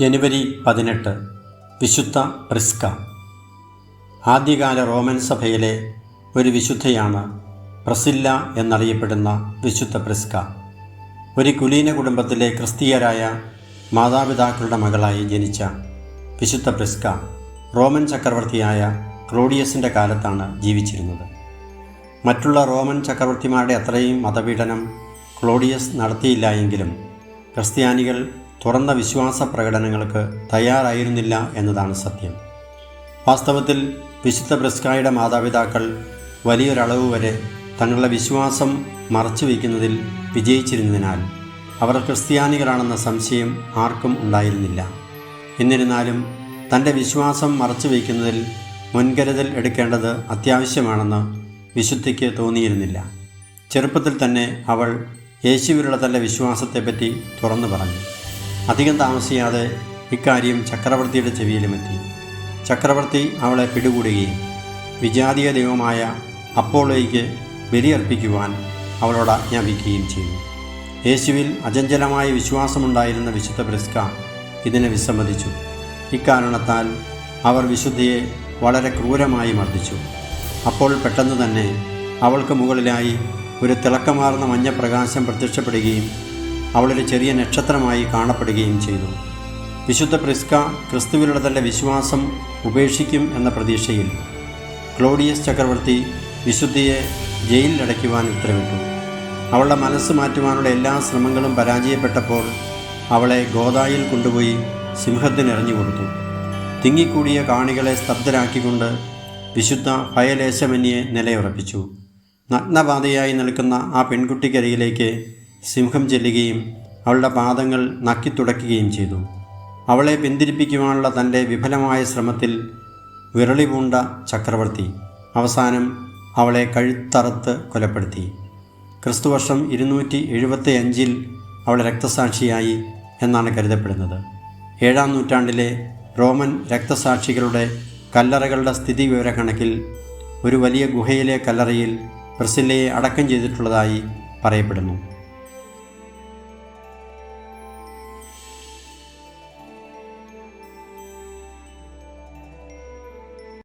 ജനുവരി പതിനെട്ട് വിശുദ്ധ പ്രിസ്ക. ആദ്യകാല റോമൻ സഭയിലെ ഒരു വിശുദ്ധയാണ് പ്രസില്ല എന്നറിയപ്പെടുന്ന വിശുദ്ധ പ്രിസ്ക. ഒരു കുലീന കുടുംബത്തിലെ ക്രിസ്തീയരായ മാതാപിതാക്കളുടെ മകളായി ജനിച്ച വിശുദ്ധ പ്രിസ്ക റോമൻ ചക്രവർത്തിയായ ക്ലോഡിയസിന്റെ കാലത്താണ് ജീവിച്ചിരുന്നത്. മറ്റുള്ള റോമൻ ചക്രവർത്തിമാരുടെ അത്രയും മതപീഡനം ക്ലോഡിയസ് നടത്തിയില്ല എങ്കിലും ക്രിസ്ത്യാനികൾ തുറന്ന വിശ്വാസ പ്രകടനങ്ങൾക്ക് തയ്യാറായിരുന്നില്ല എന്നതാണ് സത്യം. വാസ്തവത്തിൽ വിശുദ്ധ ബ്രിസ്കായുടെ മാതാപിതാക്കൾ വലിയൊരളവ് വരെ തങ്ങളുടെ വിശ്വാസം മറച്ചു വയ്ക്കുന്നതിൽ വിജയിച്ചിരുന്നതിനാൽ അവർ ക്രിസ്ത്യാനികളാണെന്ന സംശയം ആർക്കും ഉണ്ടായിരുന്നില്ല. എന്നിരുന്നാലും തന്റെ വിശ്വാസം മറച്ചു വയ്ക്കുന്നതിൽ മുൻകരുതൽ എടുക്കേണ്ടത് അത്യാവശ്യമാണെന്ന് വിശുദ്ധിക്ക് തോന്നിയിരുന്നില്ല. ചെറുപ്പത്തിൽ തന്നെ അവൾ യേശുവിലുള്ള തന്റെ വിശ്വാസത്തെപ്പറ്റി തുറന്നു പറഞ്ഞു. അധികം താമസിയാതെ ഇക്കാര്യം ചക്രവർത്തിയുടെ ചെവിയിലുമെത്തി. ചക്രവർത്തി അവളെ പിടികൂടുകയും വിജാതീയ ദൈവമായ അപ്പോളോയ്ക്ക് ബലിയർപ്പിക്കുവാൻ അവളോട് ആജ്ഞാപിക്കുകയും ചെയ്തു. യേശുവിൽ അചഞ്ചലമായ വിശ്വാസമുണ്ടായിരുന്ന വിശുദ്ധ ബ്രിസ്ക ഇതിനെ വിസമ്മതിച്ചു. ഇക്കാരണത്താൽ അവർ വിശുദ്ധയെ വളരെ ക്രൂരമായി മർദ്ദിച്ചു. അപ്പോൾ പെട്ടെന്ന് തന്നെ അവൾക്ക് മുകളിലായി ഒരു തിളക്കമാർന്ന മഞ്ഞപ്രകാശം പ്രത്യക്ഷപ്പെടുകയും അവളൊരു ചെറിയ നക്ഷത്രമായി കാണപ്പെടുകയും ചെയ്തു. വിശുദ്ധ പ്രിസ്ക ക്രിസ്തുവിലുള്ള തന്റെ വിശ്വാസം ഉപേക്ഷിക്കും എന്ന പ്രതീക്ഷയിൽ ക്ലോഡിയസ് ചക്രവർത്തി വിശുദ്ധിയെ ജയിലിലടയ്ക്കുവാൻ ഉത്തരവിട്ടു. അവളുടെ മനസ്സ് മാറ്റുവാനുള്ള എല്ലാ ശ്രമങ്ങളും പരാജയപ്പെട്ടപ്പോൾ അവളെ ഗോദായിൽ കൊണ്ടുപോയി സിംഹത്തിന് എറിഞ്ഞു കൊടുത്തു. തിങ്ങിക്കൂടിയ കാണികളെ സ്തബ്ധരാക്കിക്കൊണ്ട് വിശുദ്ധ ഭയലേശമന്യെ നിലയുറപ്പിച്ചു. നഗ്നപാതയായി നിൽക്കുന്ന ആ പെൺകുട്ടിക്കരികിലേക്ക് സിംഹം ചെല്ലുകയും അവളുടെ പാദങ്ങൾ നക്കിത്തുടയ്ക്കുകയും ചെയ്തു. അവളെ പിന്തിരിപ്പിക്കുവാനുള്ള തന്റെ വിഫലമായ ശ്രമത്തിൽ വിരളി പൂണ്ട ചക്രവർത്തി അവസാനം അവളെ കഴുത്തറുത്ത് കൊലപ്പെടുത്തി. ക്രിസ്തുവർഷം ഇരുന്നൂറ്റി എഴുപത്തി അഞ്ചിൽ അവൾ രക്തസാക്ഷിയായി എന്നാണ് കരുതപ്പെടുന്നത്. ഏഴാം നൂറ്റാണ്ടിലെ റോമൻ രക്തസാക്ഷികളുടെ കല്ലറകളുടെ സ്ഥിതി വിവരക്കണക്കിൽ ഒരു വലിയ ഗുഹയിലെ കല്ലറയിൽ പ്രസില്ലയെ അടക്കം ചെയ്തിട്ടുള്ളതായി പറയപ്പെടുന്നു.